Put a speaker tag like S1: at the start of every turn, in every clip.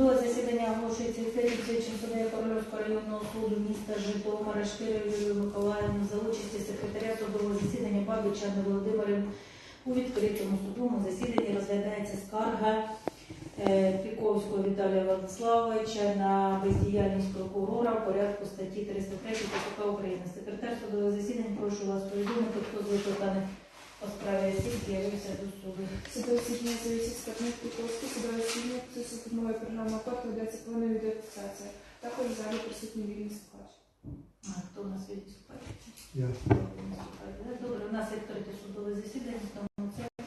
S1: Судове засідання оголошується відкритим слідчим суддею Корольовського районного суду міста Житомира Шкирою Юлією Миколаївною за участі секретаря судового засідання Бабича Анни Володимирівни у відкритому судовому засіданні розглядається скарга е, Піковського Віталія Владиславовича на бездіяльність прокурора в порядку статті 303 КПК України. Секретар судового засідання, прошу вас повідомити, хто з викликаних по справі осіб з'явився до суду.
S2: Судове засідання завісить складних Піковський, судове засідання, це судової програми КОД ведеться повна відеофіксація. Також в залі присутній вільний слухач.
S1: А хто у нас відступає?
S3: Я.
S1: Добре, у нас відкрите судове засідання, тому це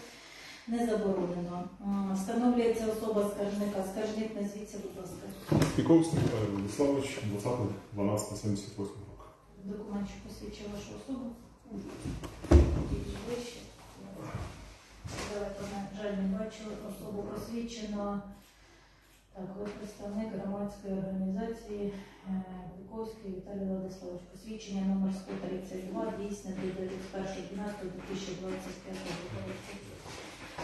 S1: не заборонено. Встановлюється особа скаржника. Скаржник назвіться, будь ласка.
S4: Піковський Владиславович, 20.12.78 року.
S1: Документ, що посвідчує вашу особу. На жаль, не бачили особу посвідчено. Так, ви представник громадської організації Буковський Віталій Владиславович. Посвідчення номер 132, дійсне до 31.12.2025 року.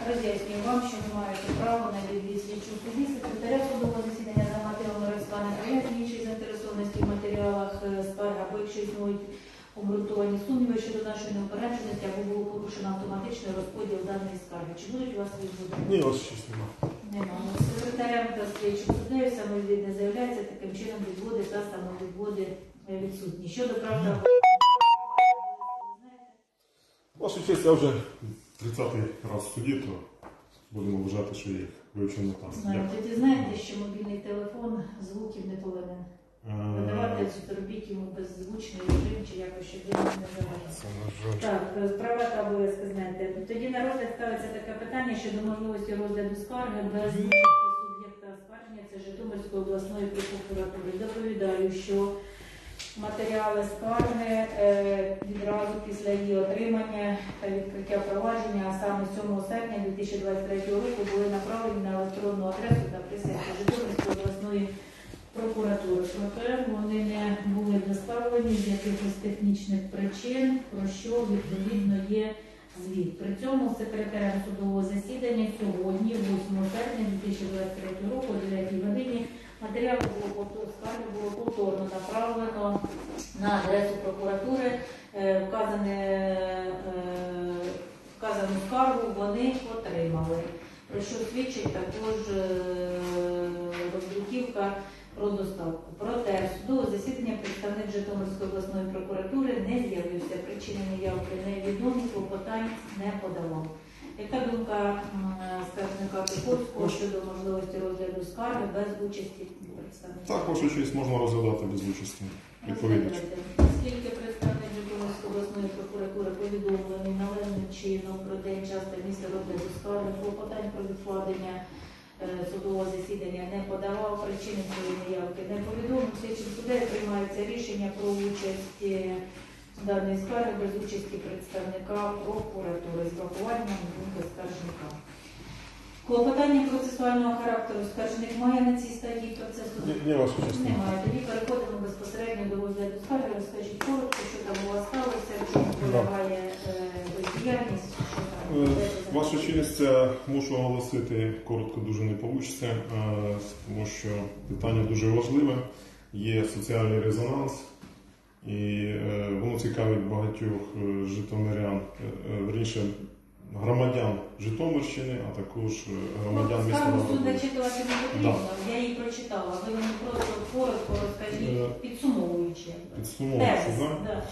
S1: Роз'яснюю вам, що ви маєте право на відвід слідчу судді, секретаря судового засідання за мотивами розслання іншої заінтересованості в матеріалах е, скарги, або якщо існують обґрунтовані сумніви щодо нашої неупередженості, або було порушено автоматичний розподіл даної скарги. Чи будуть у вас відводи?
S4: Ні, у вас щось немає.
S1: Немає. Секретарям та слідчим суддею самовідвід не заявляється, таким чином відводи та самовідводи е, відсутні. Щодо правда,
S4: Ваша честь, я вже 30-й раз в суді, то будемо вважати, що їх вивчив на пам'ять.
S1: знаєте, ви знаєте, що мобільний телефон звуків не повинен. Видавати
S4: Е,
S1: цю робіть йому беззвучний режим чи якось, щоб він не
S4: жаль.
S1: Так, е, права та обов'язки знаєте. Тоді на розгляд ставиться таке питання щодо можливості розгляду скарги без участі суб'єкта оскарження, це Житомирської обласної прокуратури. Доповідаю, що матеріали скарги е, відразу після її отримання та відкриття провадження, а саме 7 серпня 2023 року, були направлені на електронну адресу та присягу Житомирської обласної прокуратури. Проте вони не були доставлені з якихось технічних причин, про що відповідно є звіт. При цьому секретарем судового засідання сьогодні, 8 серпня 2023 року, о 9 годині, матеріали було було повторно направлено на адресу прокуратури. Е, Вказане, е, вказану скаргу вони отримали. Про що свідчить також е, роздруківка про доставку. Проте судове засідання представник Житомирської обласної прокуратури не з'явився. Причини неявки невідомі, клопотань не подавав. Яка думка м, скаржника Піковського щодо можливості розгляду скарги без участі представника?
S4: Так, ваша честь можна розглядати без участі відповідача.
S1: Оскільки представник Житомирської обласної прокуратури повідомлений належним чином про день, час та місце розгляду скарги, клопотань про відкладення судового засідання не подавав, причини своєї неявки не повідомив. Слідчим суддею приймається рішення про участь е, даної скарги без участі представника прокуратури з врахуванням думки скаржника. Клопотання процесуального характеру скаржник має на цій стадії процесу?
S4: Ні. Немає.
S1: Тоді переходимо безпосередньо до розгляду скарги. Розкажіть коротко, що там у вас сталося, в чому полягає е, бездіяльність, що там.
S4: Е,
S1: де ви
S4: Ваша честь, е, мушу оголосити коротко дуже не вийде, тому що питання дуже важливе, є соціальний резонанс, і е, воно цікавить багатьох е, житомирян, верніше громадян Житомирщини, а також громадян
S1: Ну,
S4: міста
S1: суд зачитувати не потрібно, я її прочитала. Ви мені просто коротко розкажіть, підсумовуючи.
S4: Підсумовуючи,
S1: Тезис,
S4: да?
S1: да.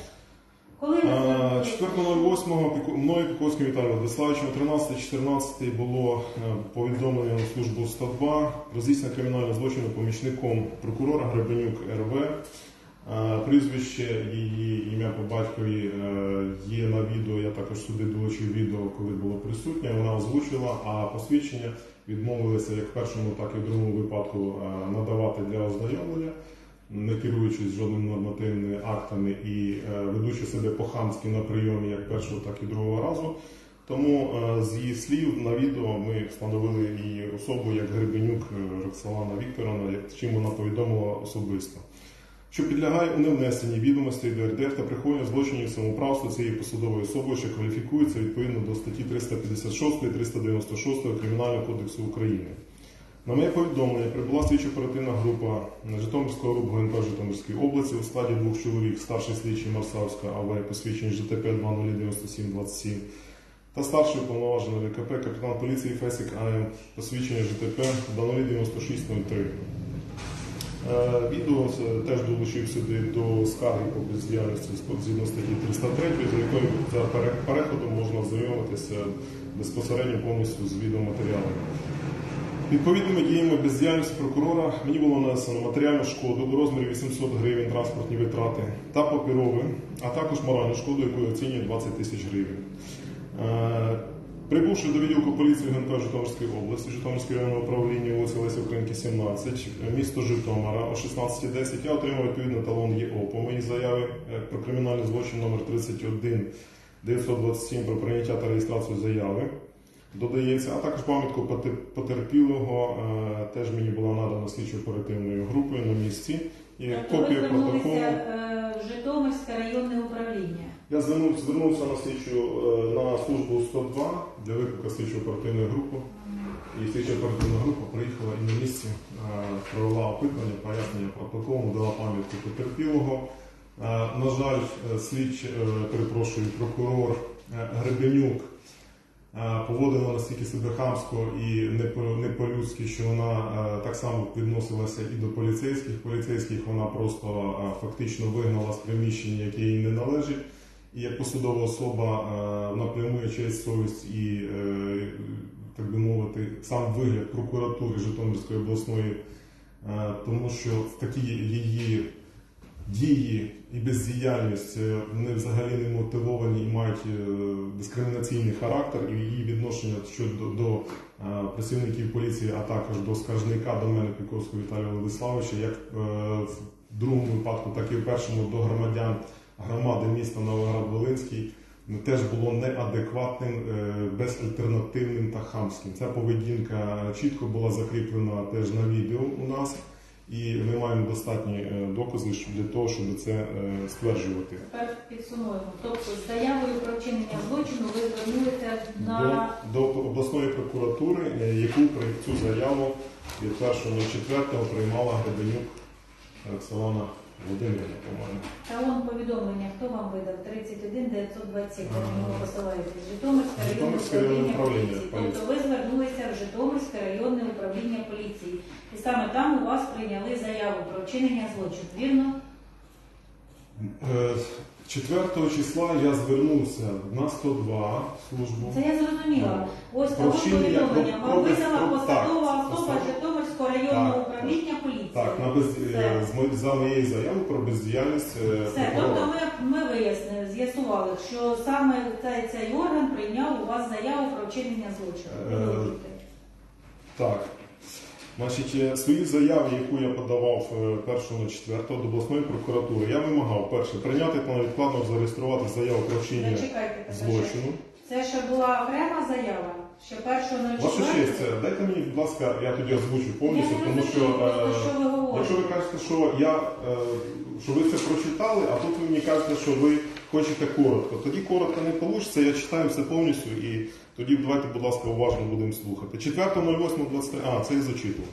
S1: Коли ви
S4: А,
S1: знаходитесь-
S4: 4.08 Піко- мною Піковським Віталієм Владиславовичем о 13.14 було е, повідомлено на службу 102 про здійснення кримінального злочину помічником прокурора Гребенюк РВ. Е, Прізвище її ім'я по батькові е, є на відео. Я також сюди долучив відео, коли було присутнє. Вона озвучила, а посвідчення відмовилися як в першому, так і в другому випадку надавати для ознайомлення не керуючись жодними нормативними актами і е, ведучи себе по-хамськи на прийомі як першого, так і другого разу. Тому е, з її слів на відео ми встановили її особу як Гребенюк е, Роксолана Вікторовна, чим вона повідомила особисто. Що підлягає у невнесенні відомостей до РДР та приховання злочинів самоправства цієї посадової особи, що кваліфікується відповідно до статті 356 396 Кримінального кодексу України. На моє повідомлення прибула слідчо-оперативна група Житомирського РУП ГНП Житомирської області у складі двох чоловік, старший слідчий Марсавська АВ, посвідчений ЖТП 209727 та старший уповноважений ВКП капітан поліції Фесік АМ, посвідчення ЖТП 209603. Е, Відео теж долучив сюди до скарги по бездіяльності згідно статті 303, за якою за переходом можна ознайомитися безпосередньо повністю з відеоматеріалами. Відповідними діями бездіяльності прокурора мені було нанесено матеріальну шкоду у розмірі 800 гривень транспортні витрати та папірові, а також моральну шкоду, яку я оцінюю 20 тисяч гривень. Е, Прибувши до відділку поліції ГНП Житомирської області, Житомирського районного управління вулиця Лесі Українки, 17, місто Житомира о 16.10 я отримав відповідний талон ЄО по моїй заяві е, про кримінальний злочин номер 31 927 про прийняття та реєстрацію заяви. Додається, а також пам'ятку потерпілого е, теж мені була надана слідчо-оперативною групою на місці. І
S1: Тобто
S4: копія
S1: звернулися
S4: протоколу.
S1: е, в Житомирське районне управління.
S4: Я звернув, звернувся на слідчу е, на службу 102 для виклика слідчо-оперативної групи. І слідча оперативна група приїхала і на місці провела опитування, пояснення протоколу, дала пам'ятку потерпілого. На жаль, слідч, перепрошую, прокурор Гребенюк поводила настільки себе хамсько і не по- не по-людськи, що вона е, так само відносилася і до поліцейських. Поліцейських вона просто е, фактично вигнала з приміщення, яке їй не належить. І як посадова особа е, вона прямує честь совість і, е, так би мовити, сам вигляд прокуратури Житомирської обласної, е, тому що такі її дії і бездіяльність вони взагалі не мотивовані і мають е, дискримінаційний характер, і її відношення щодо до е, працівників поліції, а також до скаржника до мене Піковського Віталія Владиславовича, як е, в другому випадку, так і в першому до громадян громади міста Новоград-Волинський теж було неадекватним, безальтернативним та хамським. Ця поведінка чітко була закріплена теж на відео у нас, і ми маємо достатні е, докази для того, щоб це е, стверджувати.
S1: Тепер підсумуємо. Тобто з заявою про вчинення злочину ви звернулися на
S4: До, до обласної прокуратури, е, яку при цю заяву від 1.04 приймала Гребенюк Роксолана Володимирівна, по-моєму.
S1: талон повідомлення. Хто вам видав? 31 927. Ви на. Житомирське
S4: Житомирське районне
S1: управління поліції. Тобто ви звернулися в Житомирське районне управління поліції. І саме там у вас прийняли заяву про вчинення злочину. Вірно?
S4: Е, 4 числа я звернувся на 102 службу.
S1: Це я зрозуміла. Ось талон
S4: вчинення-
S1: повідомлення вам
S4: про- про-
S1: посадова особа
S4: особа.
S1: Житомирського районного
S4: Так,
S1: управління поліції.
S4: Так, на без...
S1: Все.
S4: е, з мо- за моєю заявою про бездіяльність е,
S1: Все,
S4: прокурора.
S1: тобто ми, ми вияснили, з'ясували, що саме цей, цей орган прийняв у вас заяву про вчинення злочину.
S4: Е,
S1: Продовжуйте.
S4: Так. Значить, е, свої заяви, яку я подавав е, 1.04 до обласної прокуратури, я вимагав перше прийняти та невідкладно зареєструвати заяву про вчинення
S1: Зачекайте,
S4: злочину.
S1: Це ще була окрема заява, ще першого на
S4: Ваша честь, дайте мені, будь ласка, я тоді озвучу повністю,
S1: я не
S4: тому що
S1: розумію,
S4: е,
S1: що ви говорите.
S4: якщо ви кажете, що я е, що ви це прочитали, а тут ви мені кажете, що ви хочете коротко. Тоді коротко не вийде, я читаю все повністю і тоді давайте, будь ласка, уважно будемо слухати. 4.08.23, а, це я зачитував.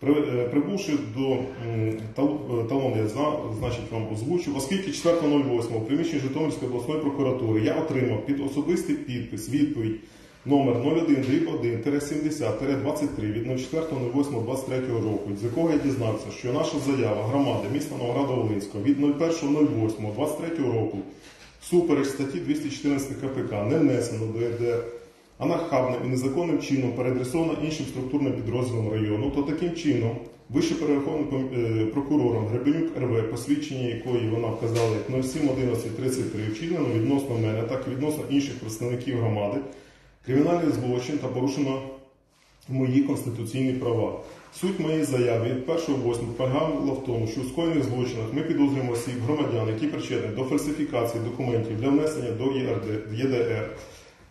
S4: При, е, прибувши до м, тал- е, талон, я зна, значить вам озвучу, оскільки 4.08 в приміщенні Житомирської обласної прокуратури я отримав під особистий підпис відповідь номер 01 1 70 23 від 04.08.23 року, з якого я дізнався, що наша заява громади міста Новограда-Волинського від 01.08.23 року супереч статті 214 КПК не внесено до ЄРДР, а нахабним і незаконним чином переадресовано іншим структурним підрозділом району, то таким чином вище перерахованим е, прокурором Гребенюк РВ, посвідчення якої вона вказала як 07.11.33 вчинено відносно мене, так і відносно інших представників громади, кримінальний злочин та порушено мої конституційні права. Суть моєї заяви від 1.8 полягала в тому, що у скоєних злочинах ми підозрюємо осіб громадян, які причетні до фальсифікації документів для внесення до ЄДР,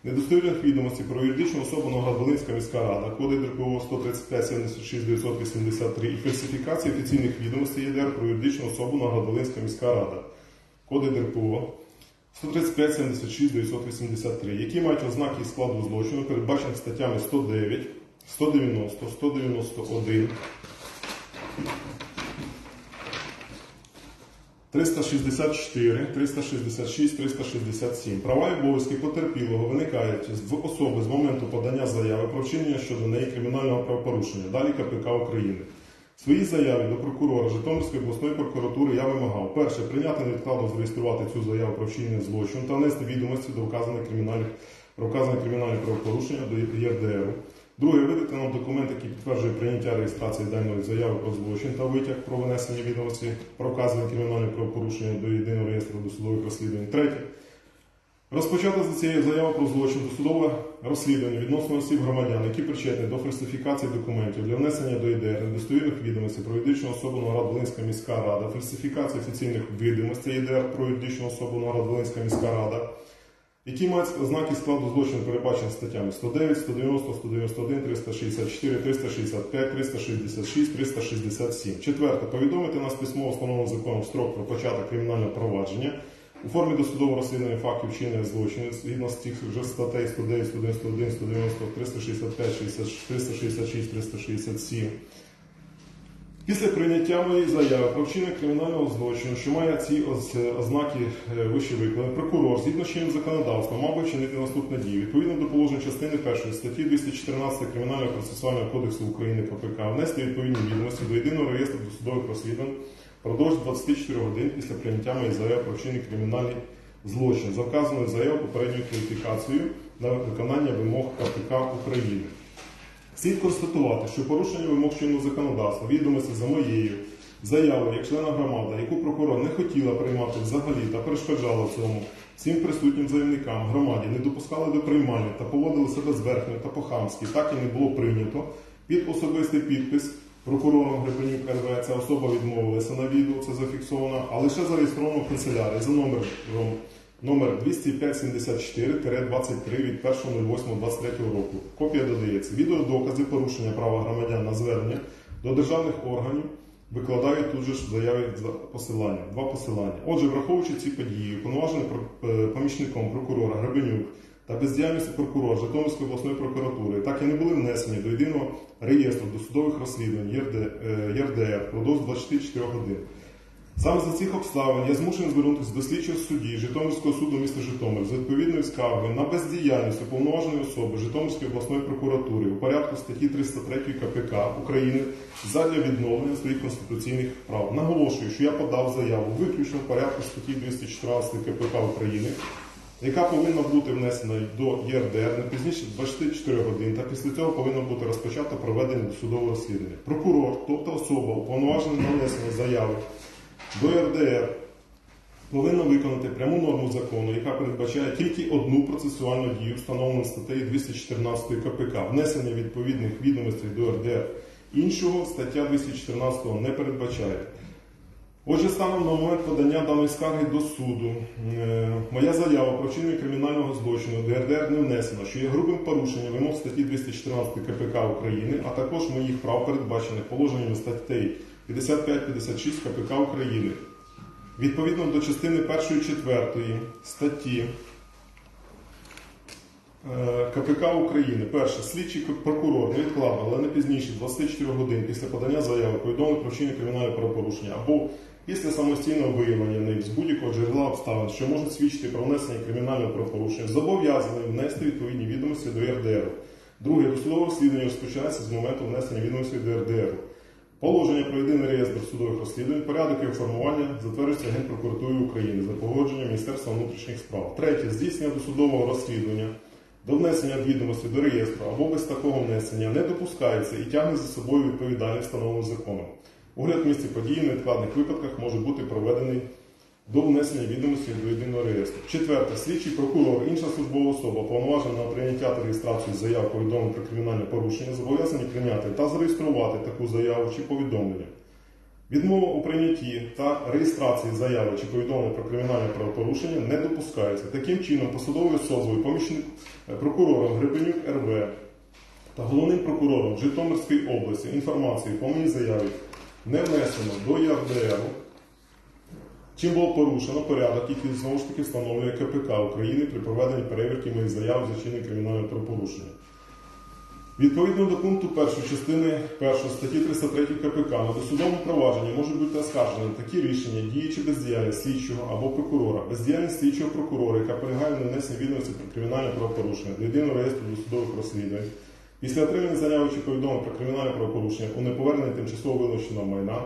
S4: недостовірних відомостей про юридичну особу Новоград-Волинська міська рада, коди ДРПО 135 76 983 і фальсифікації офіційних відомостей ЄДР про юридичну особу Новоград-Волинська міська рада, коди ДРПО 135 76 983, які мають ознаки складу злочину, передбачених статтями 109, 190, 191, 364, 366, 367. Права і обов'язки потерпілого виникають в особи з моменту подання заяви про вчинення щодо неї кримінального правопорушення. Далі КПК України. В своїй заяві до прокурора Житомирської обласної прокуратури я вимагав перше прийняти невідкладно зареєструвати цю заяву про вчинення злочину та внести відомості до вказаних кримінальних про вказане кримінальне правопорушення до ЄРДР. Друге, видати нам документ, який підтверджує прийняття реєстрації даної заяви про злочин та витяг про внесення відомості про вказане кримінальне правопорушення до єдиного реєстру досудових розслідувань. Третє. Розпочати за цією заявою про злочин досудове розслідування відносно осіб громадян, які причетні до фальсифікації документів для внесення до ЄДР недостовірних відомостей про юридичну особу Новоград Волинська міська рада, фальсифікації офіційних відомостей ЄДР про юридичну особу Новоград Волинська міська рада, які мають ознаки складу злочину, передбачені статтями 109, 190, 191, 364, 365, 366, 367. Четверте. Повідомити нас письмово встановлений законом строк про початок кримінального провадження у формі досудового розслідування фактів вчинення злочинів згідно з цих вже статей 109, 191, 190, 365, 60, 366, 367. Після прийняття моєї заяви про вчинення кримінального злочину, що має ці ознаки е, вище викладені, прокурор, згідно з чинним законодавством, мав би вчинити наступні дії. Відповідно до положень частини 1 статті 214 Кримінального процесуального кодексу України КПК внести відповідні відомості до єдиного реєстру досудових розслідувань впродовж 24 годин після прийняття моєї заяви про вчинення кримінальний злочин за вказаною заявою попередньою кваліфікацією на виконання вимог КПК України. Слід констатувати, що порушення вимог чинного законодавства відомості за моєю заявою як члена громади, яку прокурор не хотіла приймати взагалі та перешкоджала цьому всім присутнім заявникам громаді, не допускали до приймання та поводили себе зверхньо та по-хамськи, так і не було прийнято під особистий підпис прокурором Гребенюк РВ. Ця особа відмовилася на відео, це зафіксовано, а лише зареєстровано в канцелярії за номером номер 20574-23 від 1.08.23 року. Копія додається. Відеодокази порушення права громадян на звернення до державних органів викладають тут же в заяві за посилання. Два посилання. Отже, враховуючи ці події, уповноважений е, помічником прокурора Гребенюк та бездіяльності прокурора Житомирської обласної прокуратури так і не були внесені до єдиного реєстру досудових розслідувань е, ЄРДР впродовж 24 годин. Саме за цих обставин я змушений звернутися до слідчого судді Житомирського суду міста Житомир з відповідною скаргою на бездіяльність уповноваженої особи Житомирської обласної прокуратури у порядку статті 303 КПК України задля відновлення своїх конституційних прав. Наголошую, що я подав заяву виключно в порядку статті 214 КПК України, яка повинна бути внесена до ЄРДР не пізніше 24 годин, та після цього повинно бути розпочато проведення судового розслідування. Прокурор, тобто особа, уповноважена на внесення заяви до РДР повинна виконати пряму норму закону, яка передбачає тільки одну процесуальну дію, встановлену статтею 214 КПК, внесення відповідних відомостей до РДР. Іншого стаття 214 не передбачає. Отже, станом на момент подання даної скарги до суду, е, моя заява про вчинення кримінального злочину до РДР не внесена, що є грубим порушенням вимог статті 214 КПК України, а також моїх прав, передбачених положеннями статей 55-56 КПК України. Відповідно до частини 1-4 статті е, КПК України, перше, слідчий прокурор невідкладно, але не пізніше 24 годин після подання заяви повідомив про вчинення кримінального правопорушення або після самостійного виявлення ним з будь-якого джерела обставин, що можуть свідчити про внесення кримінального правопорушення, зобов'язаний внести відповідні відомості до РДР. Друге, досудове розслідування розпочинається з моменту внесення відомостей до РДР. Положення про єдиний реєстр судових розслідувань, порядок його формування затверджується Генпрокуратурою України за погодженням Міністерства внутрішніх справ. Третє, здійснення досудового розслідування до внесення відомості до реєстру або без такого внесення не допускається і тягне за собою відповідальність встановлену законом. Огляд місця події в невідкладних випадках може бути проведений до внесення відомості до єдиного реєстру. Четверте, слідчий прокурор, інша службова особа, повноважена на прийняття та реєстрацію заяв повідомлень про кримінальне порушення, зобов'язані прийняти та зареєструвати таку заяву чи повідомлення. Відмова у прийнятті та реєстрації заяви чи повідомлення про кримінальне правопорушення не допускається. Таким чином, посадовою особою, помічник е, прокурором Гребенюк РВ та головним прокурором Житомирської області інформацію по моїй заяві не внесено до ЄРДР, чим було порушено порядок, який знову ж таки встановлює КПК України при проведенні перевірки моїх заяв за чинення кримінального правопорушення. Відповідно до пункту 1 частини 1 статті 303 КПК на досудовому провадженні можуть бути оскаржені такі рішення, дії чи бездіяльність слідчого або прокурора, бездіяльність слідчого прокурора, яка полягає на внесенні відомості про кримінальне правопорушення до єдиного реєстру досудових розслідувань. Після отримання заяви чи повідомлення про кримінальне правопорушення у неповерненні тимчасово вилученого майна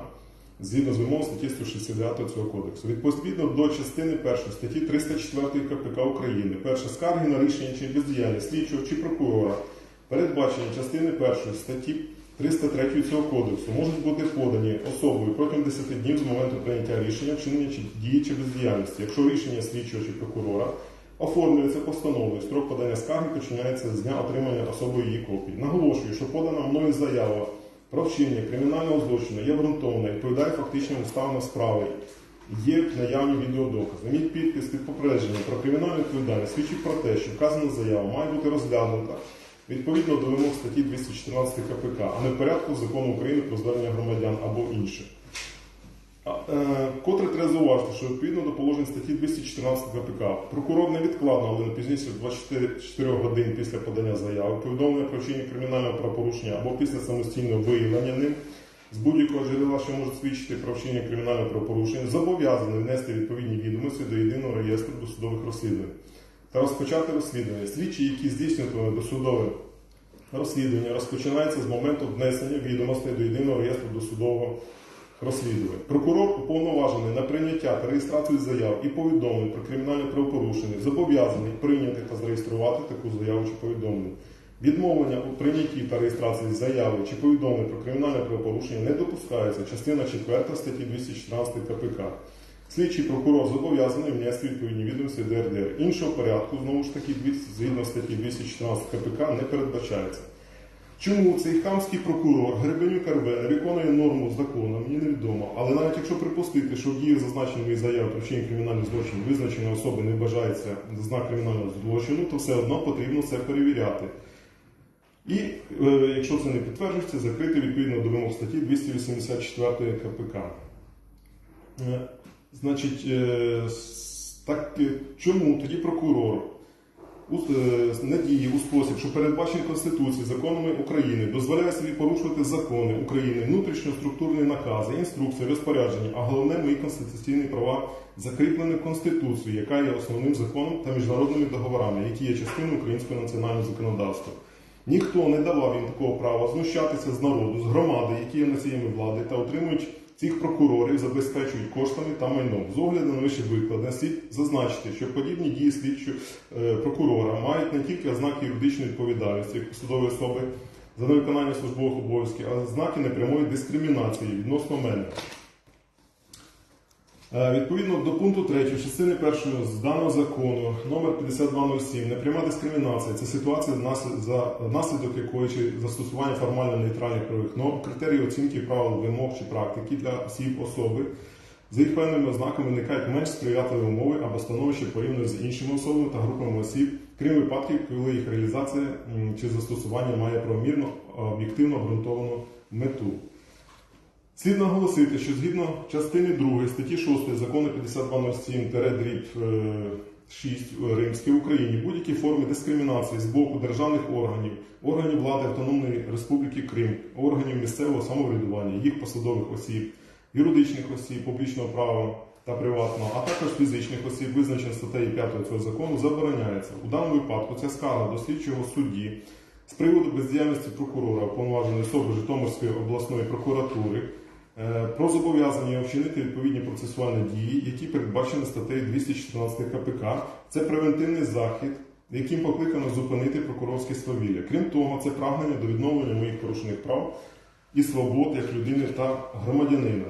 S4: згідно з вимог статті 169 цього кодексу. Відповідно до частини 1 статті 304 КПК України, перше скарги на рішення чи бездіяльність слідчого чи прокурора, передбачені частини 1 статті 303 цього кодексу, можуть бути подані особою протягом 10 днів з моменту прийняття рішення, вчинення чи дії чи бездіяльності. Якщо рішення слідчого чи прокурора оформлюється постановою, строк подання скарги починається з дня отримання особою її копії. Наголошую, що подана мною заява про вчинення кримінального злочину є ґрунтовна, відповідає фактичним обставинам справи. Є наявні відеодокази. Мій підпис під попередженням про кримінальну відповідальність свідчить про те, що вказана заява має бути розглянута відповідно до вимог статті 214 КПК, а не в порядку закону України про звернення громадян або інших. Е, Котре треба зауважити, що відповідно до положень статті 214 КПК прокурор невідкладно, але не пізніше 24 годин після подання заяви, повідомлення про вчинення кримінального правопорушення або після самостійного виявлення ним з будь-якого джерела, що може свідчити про вчинення кримінального правопорушення, зобов'язаний внести відповідні відомості до єдиного реєстру досудових розслідувань та розпочати розслідування. Слідчі, які здійснюватимуть досудове розслідування, розпочинається з моменту внесення відомостей до єдиного реєстру досудового розслідувань. Прокурор уповноважений на прийняття та реєстрацію заяв і повідомлень про кримінальне правопорушення зобов'язаний прийняти та зареєструвати таку заяву чи повідомлення. Відмовлення у прийнятті та реєстрації заяви чи повідомлень про кримінальне правопорушення не допускається. Частина 4 статті 214 КПК. Слідчий прокурор зобов'язаний внести відповідні відомості до РДР. Іншого порядку, знову ж таки, згідно статті 214 КПК не передбачається. Чому цей хамський прокурор Гребенюк РВ виконує норму закону, мені невідомо. Але навіть якщо припустити, що в дії зазначеної заяви про вчинення кримінального злочину визначення особи не вважається знак кримінального злочину, то все одно потрібно це перевіряти. І е, якщо це не підтверджується, закрити відповідно до вимог статті 284 КПК. Е, Значить, е, так чому тоді прокурор надії у спосіб, що передбачений Конституцією, законами України, дозволяє собі порушувати закони України, внутрішньоструктурні накази, інструкції, розпорядження, а головне мої конституційні права закріплені Конституцією, яка є основним законом та міжнародними договорами, які є частиною українського національного законодавства. Ніхто не давав їм такого права знущатися з народу, з громади, які є носіями влади та отримують цих прокурорів, забезпечують коштами та майном. З огляду на вище викладене, слід зазначити, що подібні дії слідчого е, прокурора мають не тільки ознаки юридичної відповідальності як посадової особи за невиконання службових обов'язків, а ознаки непрямої дискримінації відносно мене. Е, Відповідно до пункту 3 частини 1 з даного закону номер 5207 непряма дискримінація це ситуація, за наслідок якої чи застосування формально нейтральних правових норм, критерії оцінки правил вимог чи практики для осіб особи. За їх певними ознаками виникають менш сприятливі умови або становище порівняно з іншими особами та групами осіб, крім випадків, коли їх реалізація чи застосування має правомірно об'єктивно обґрунтовану мету. Слід наголосити, що згідно частини 2 статті 6 закону 5207 6 Римської Україні будь-які форми дискримінації з боку державних органів, органів влади Автономної Республіки Крим, органів місцевого самоврядування, їх посадових осіб, юридичних осіб, публічного права та приватного, а також фізичних осіб, визначених статтею 5 цього закону, забороняється. У даному випадку ця скарга до слідчого судді з приводу бездіяльності прокурора, уповноваженої особи Житомирської обласної прокуратури, е, про зобов'язання вчинити відповідні процесуальні дії, які передбачені статтею 214 КПК. Це превентивний захід, яким покликано зупинити прокурорське свавілля. Крім того, це прагнення до відновлення моїх порушених прав і свобод як людини та громадянина.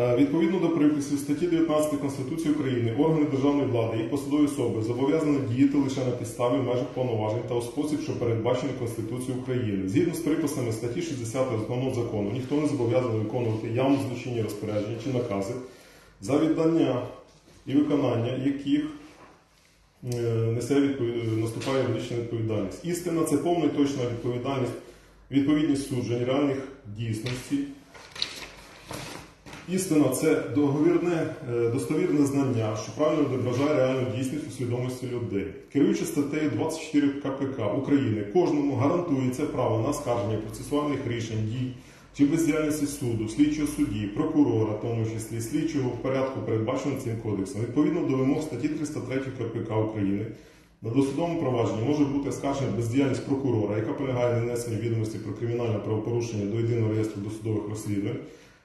S4: Е, Відповідно до приписів статті 19 Конституції України, органи державної влади, їх посадові особи зобов'язані діяти лише на підставі в межах повноважень та у спосіб, що передбачений Конституцією України. Згідно з приписами статті 60 основного закону, ніхто не зобов'язаний виконувати явно злочинні розпорядження чи накази, за віддання і виконання яких е, несе відпові- наступає юридична відповідальність. Істина це повна і точна відповідальність, відповідність суджень реальних дійсності Істина це договірне, е, достовірне знання, що правильно відображає реальну дійсність у свідомості людей. Керуючи статтею 24 КПК України, кожному гарантується право на скарження процесуальних рішень, дій чи бездіяльності суду, слідчого судді, прокурора, тому числі слідчого в порядку, передбаченому цим кодексом, відповідно до вимог статті 303 КПК України. На досудовому провадженні може бути оскаржена бездіяльність прокурора, яка полягає в нанесенні відомості про кримінальне правопорушення до єдиного реєстру досудових розслідувань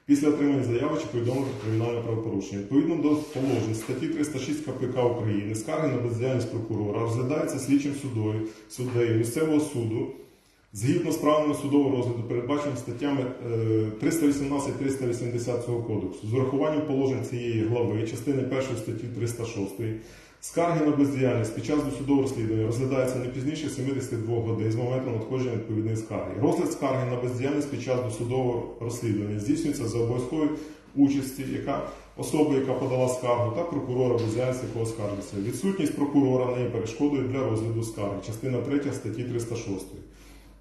S4: після отримання заяви чи повідомлення про кримінальне правопорушення. Відповідно до положень статті 306 КПК України, скарги на бездіяльність прокурора розглядаються слідчим судою, суддею місцевого суду згідно з правилами судового розгляду, передбаченим статтями е, 318-380 цього кодексу, з урахуванням положень цієї глави, частини 1 статті 306, скарги на бездіяльність під час досудового розслідування розглядаються не пізніше 72 годин з моменту надходження відповідної скарги. Розгляд скарги на бездіяльність під час досудового розслідування здійснюється за обов'язковою участі, яка особи, яка подала скаргу, та прокурора бездіяльність якого скаржиться. Відсутність прокурора не є перешкодою для розгляду скарги. Частина 3 статті 306.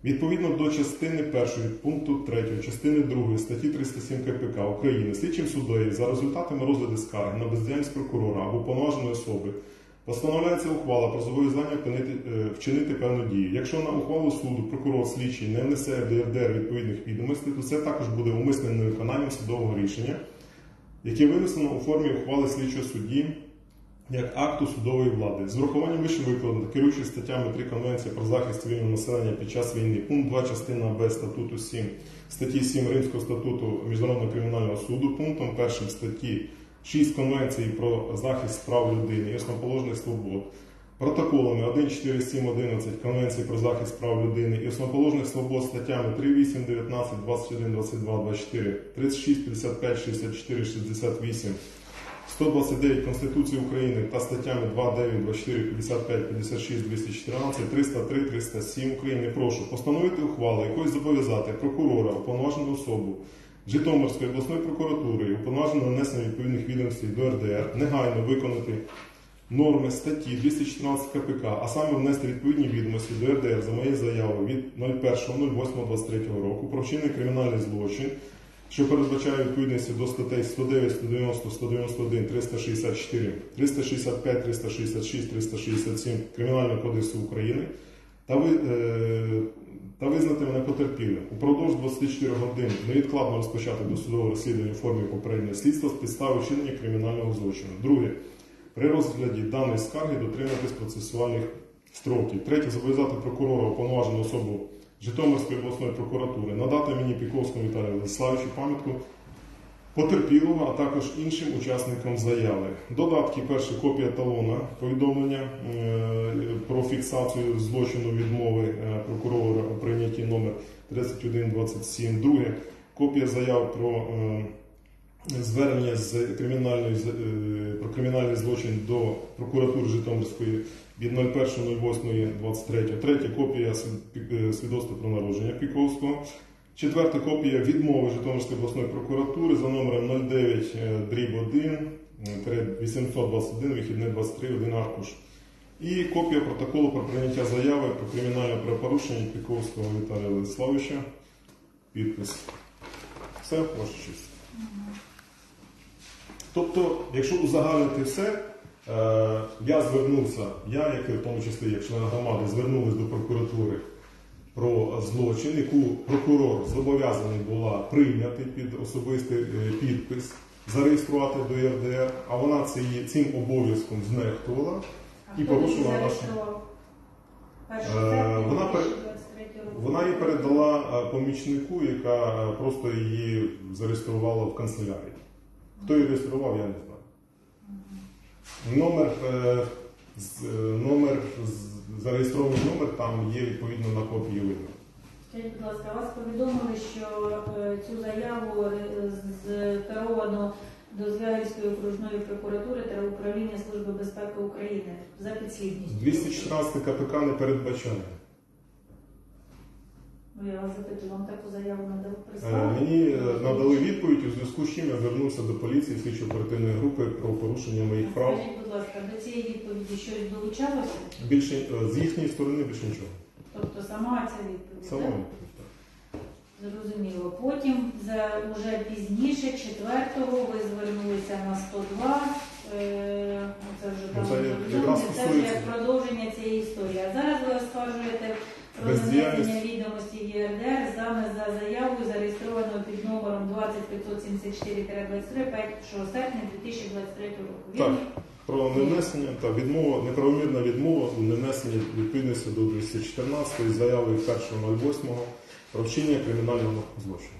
S4: Відповідно до частини 1 пункту 3 частини 2 статті 307 КПК України слідчим суддею за результатами розгляду скарги на бездіяльність прокурора або повноваженої особи постановляється ухвала про зобов'язання вчинити, е, певну дію. Якщо на ухвалу суду прокурор слідчий не внесе в ДРДР відповідних відомостей, то це також буде умисненим невиконанням судового рішення, яке винесено у формі ухвали слідчого судді як акту судової влади. З урахуванням вище викладено, керуючись статтями 3 Конвенції про захист цивільного населення під час війни, пункт 2 частина Б статуту 7, статті 7 Римського статуту Міжнародного кримінального суду, пунктом 1 статті 6 Конвенції про захист прав людини і основоположних свобод, протоколами 1.4.7.11 Конвенції про захист прав людини і основоположних свобод статтями 3, 8, 19, 21, 22, 24, 36, 55, 64, 68, 129 Конституції України та статтями 2, 9, 24, 55, 56, 214, 303, 307 України. Прошу постановити ухвалу, якою зобов'язати прокурора, уповноважену особу Житомирської обласної прокуратури, і уповноважену на нанесення відповідних відомостей до РДР, негайно виконати норми статті 214 КПК, а саме внести відповідні відомості до РДР за моєю заявою від 01.08.23 року про вчинений кримінальний злочин, що передбачає відповідності до статей 109, 190, 191, 364, 365, 366, 367 Кримінального кодексу України та, ви, е, та визнати мене потерпілим. Упродовж 24 годин невідкладно розпочати досудове розслідування у формі попереднього слідства з підстави вчинення кримінального злочину. Друге. При розгляді даної скарги дотримуватись процесуальних строків. Третє. Зобов'язати прокурора уповноважену особу Житомирської обласної прокуратури надати мені Піковському Віталію Владиславовичу пам'ятку потерпілого, а також іншим учасникам заяви. Додатки перше копія талона повідомлення е, про фіксацію злочину відмови е, прокурора у прийнятті номер 3127. Друге копія заяв про е, звернення з кримінальної про кримінальний злочин до прокуратури Житомирської від 01.08.23. Третє копія е, свідоцтва про народження Піковського. Четверта копія відмови Житомирської обласної прокуратури за номером 09 е, дріб 1 е, 821 вихідне 23 один аркуш. І копія протоколу про прийняття заяви про кримінальне правопорушення Піковського Віталія Владиславовича. Підпис. Все, ваша честь. Тобто, якщо узагальнити все, е, я звернувся, я, як в тому числі як член громади, звернулись до прокуратури про злочин, яку прокурор зобов'язаний була прийняти під особистий е, підпис, зареєструвати до ЄРДР, а вона цим обов'язком знехтувала. І порушила нашу- Е, вона пер-
S1: 2023 року.
S4: Вона її передала е, помічнику, яка просто її зареєструвала в канцелярії. Хто її реєстрував, я не знаю. Номер, е, е, номер зареєстрований номер там є відповідно на копії видно.
S1: Скажіть, будь ласка, вас повідомили, що е, цю заяву скеровано до Звягільської окружної прокуратури та управління Служби безпеки України за підслідністю.
S4: 214 КПК не передбачає.
S1: Ну, я вас запитую, вам таку заяву надали
S4: Е,
S1: прислали?
S4: Мені е, надали відповідь, у зв'язку з чим я звернувся до поліції слідчо-оперативної групи про порушення моїх прав.
S1: Скажіть, будь ласка, до цієї відповіді щось долучалося?
S4: Більше е, з їхньої сторони більше нічого.
S1: Тобто сама ця відповідь?
S4: Сама
S1: так? Зрозуміло. Потім за уже пізніше, 4-го, ви звернулися на 102. Е, оце вже там
S4: Ну, це
S1: вже
S4: якраз
S1: це вже як продовження цієї історії. А зараз ви оскаржуєте про
S4: Бездіяльність.
S1: відомості ЄРДР саме за заявою, зареєстрованою під номером 20574-23 6 серпня 2023 року.
S4: Так.
S1: Вірно?
S4: Про невнесення та відмова, неправомірна відмова у невнесенні відповідності до 214 заяви 1.08 про вчинення кримінального злочину.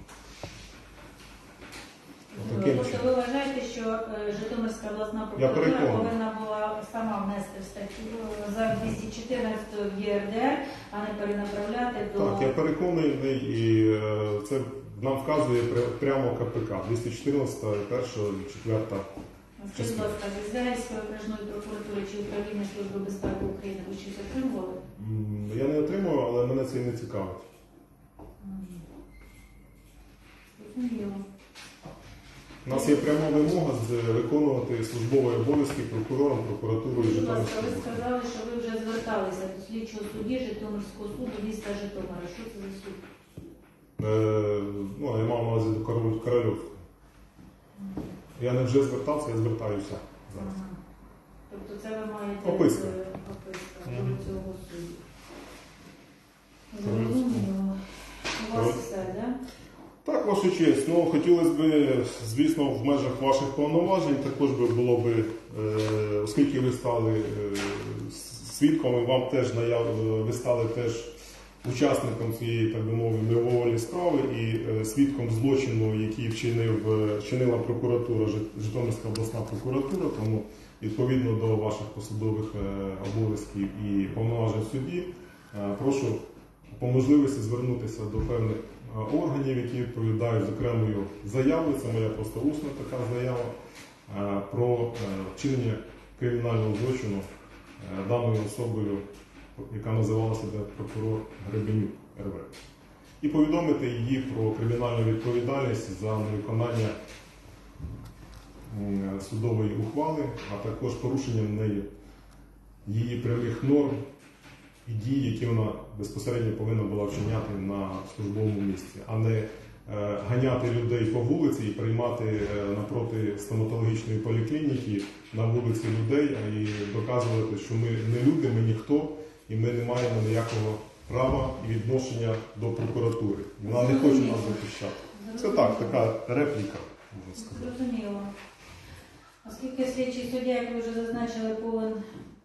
S4: Таким
S1: Тобто ви вважаєте, що е, Житомирська обласна прокуратура повинна була сама внести в статтю е, за 214 в ЄРДР, а не перенаправляти до
S4: Так, я переконаний, і е, це нам вказує прямо КПК 214, 1, 4.
S1: Скажіть, будь ласка, з Ізраїльської окружної прокуратури чи управління Служби безпеки України ви щось отримували?
S4: Я не отримую, але мене це і не цікавить.
S1: Зрозуміло.
S4: У нас є пряма вимога з- виконувати службові обов'язки прокурором прокуратурою
S1: Будь ласка,
S4: Житомирської
S1: ви
S4: області.
S1: сказали, що ви вже зверталися до слідчого судді Житомирського суду міста Житомира. Що це за суд?
S4: Е, ну, я мав на увазі до Король- Корольовського. Я не вже звертався, я звертаюся зараз.
S1: Ага. Тобто це ви маєте
S4: Описка.
S1: е, описка
S4: Мгм.
S1: до цього суду. Зрозуміло. У вас
S4: Король-
S1: все, так?
S4: Так, ваша честь. Ну, хотілося б, звісно, в межах ваших повноважень також би було б, е, оскільки ви стали е, с- свідком, і вам теж наяв, е, ви стали теж учасником цієї, так би мовити, мироволі справи і е, свідком злочину, який вчинив, вчинила прокуратура, Житомирська обласна прокуратура, тому відповідно до ваших посадових обов'язків і повноважень е, прошу по можливості звернутися до певних органів, які відповідають з окремою заявою, це моя просто усна така заява, е, про е, вчинення кримінального злочину е, даною особою, яка називала себе прокурор Гребенюк РВ. І повідомити її про кримінальну відповідальність за невиконання судової ухвали, а також порушенням нею її прямих норм і дій, які вона безпосередньо повинна була вчиняти на службовому місці, а не е, ганяти людей по вулиці і приймати е, напроти стоматологічної поліклініки на вулиці людей і доказувати, що ми не люди, ми ніхто, і ми не маємо ніякого права і відношення до прокуратури. Вона не хоче нас захищати. Це так, така репліка.
S1: Зрозуміло. Оскільки слідчий суддя, як ви вже зазначили,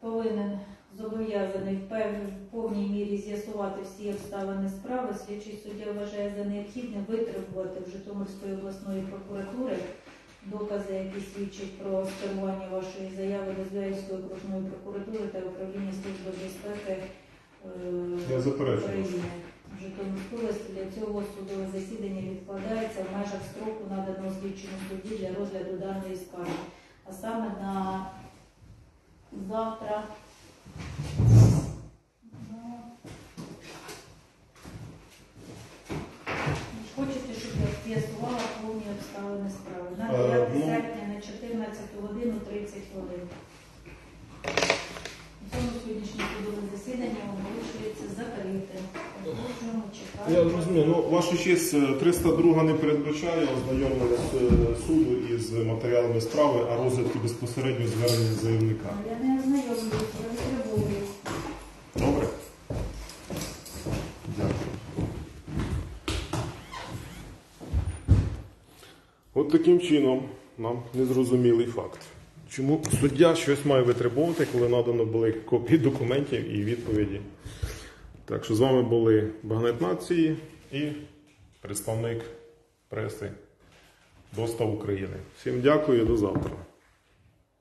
S1: повинен зобов'язаний в повній мірі з'ясувати всі обставини справи, слідчий суддя вважає за необхідне витребувати в Житомирської обласної прокуратури докази, які свідчать про скерування вашої заяви до Звярівської окружної прокуратури та управління Служби безпеки е. України. Житомирської області для цього судове засідання відкладається в межах строку, наданого слідчому судді для розгляду даної скарги. А саме на завтра. Хочете, щоб я з'ясувала повні обставини справи? На
S4: Е,
S1: 9
S4: ну-
S1: серпня на 14 годину 30 хвилин. На цьому сьогоднішнє судове засідання оголошується чекати.
S4: Я зрозумів. Ну, ваша честь, е, 302 не передбачає ознайомлення з, е, суду із матеріалами справи, а розгляд безпосередньо звернення заявника.
S1: Я не ознайомлююсь, я витребую.
S4: Добре? Дякую. От таким чином нам незрозумілий факт. Чому суддя щось має витребувати, коли надано були копії документів і відповіді. Так що з вами були Багнет Нації і представник преси Достав України. Всім дякую до завтра.